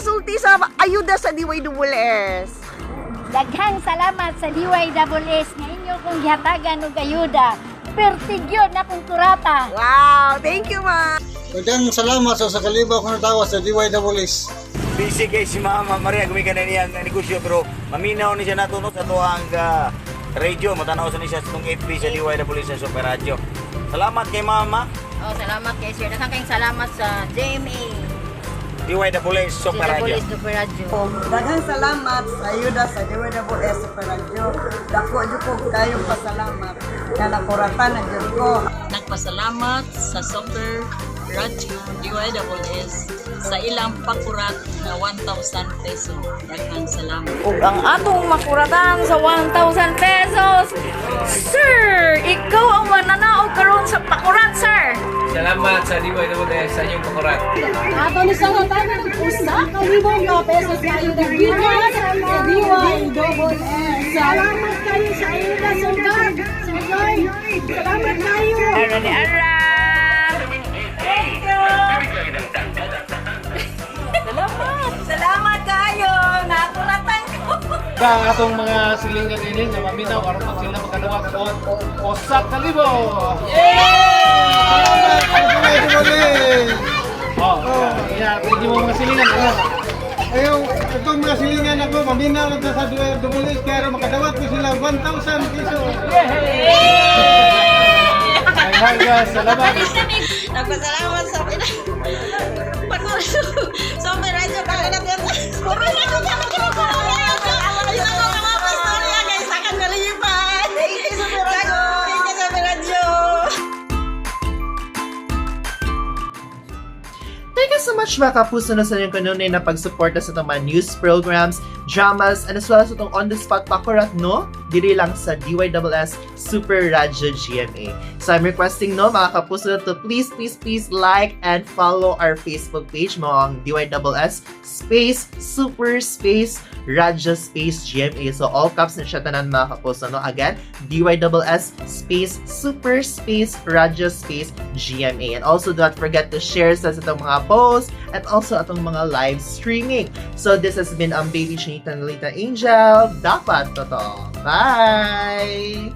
pagkasulti sa ayuda sa DYWS. Daghang salamat sa DYWS nga inyo kong gihatagan og ayuda. Pertigyo na kong kurata. Wow, thank you, ma. Daghang salamat sa sa kalibaw kong natawa sa DYWS. Busy kay si Mama Maria gumikan na niya ang negosyo pero maminaw ni siya natunog sa tuwang uh, radio matanaw sa niya sa itong FB sa DYW sa Super Radio. Salamat kay Mama. Oh, salamat kay Sir. Daghang kayong salamat sa JMA. DYW Super Radio. Police Super Radio. Daghang salamat sa ayuda sa DWS Super Radio. Dako jud ko kayong pasalamat nga nakuratan na jud ko. Nagpasalamat sa Super Radio DYWS sa ilang pakurat na 1,000 peso. Daghang salamat. Ug ang atong makuratan sa 1,000 pesos. Sir, ikaw ang mananaog karon sa pakurat, sir. Salamat sa DYWS sa inyong pakurat. Ato ni sa hatagan usa ka libo ka pesos sa ayuda gikas sa DY Double S. Salamat kayo sa Sir Guard. Sir Guard, salamat kayo. Ara ni Ara. Salamat. Salamat kayo. Nakuratan ko. Ang atong mga silingan ini nga maminaw aron pa sila makadawat og usa ka libo. Oh, iya, pwede mo mga silingan ano? Ayaw, itong mga silingan ako, maminaw lang sa DYWS kaya rin makadawat ko sila 1,000 piso. Ay, hanga, salamat. Nagpasalamat Thank you so much mga kapuso na sa inyong kanunay na pagsuporta sa itong mga news programs, dramas, and as well as itong on-the-spot pakurat, no? Diri lang sa DYWS Super Radyo GMA. So I'm requesting, no, mga kapuso to please, please, please like and follow our Facebook page mo ang DYWS Space Super Space Radyo Space GMA. So all caps na siya tanan mga kapuso, no? Again, DYWS Space Super Space Radyo Space GMA. And also do not forget to share sa itong mga posts at also atong mga live streaming. So this has been ang Baby Chinita Nalita Angel. Dapat totoo. Bye!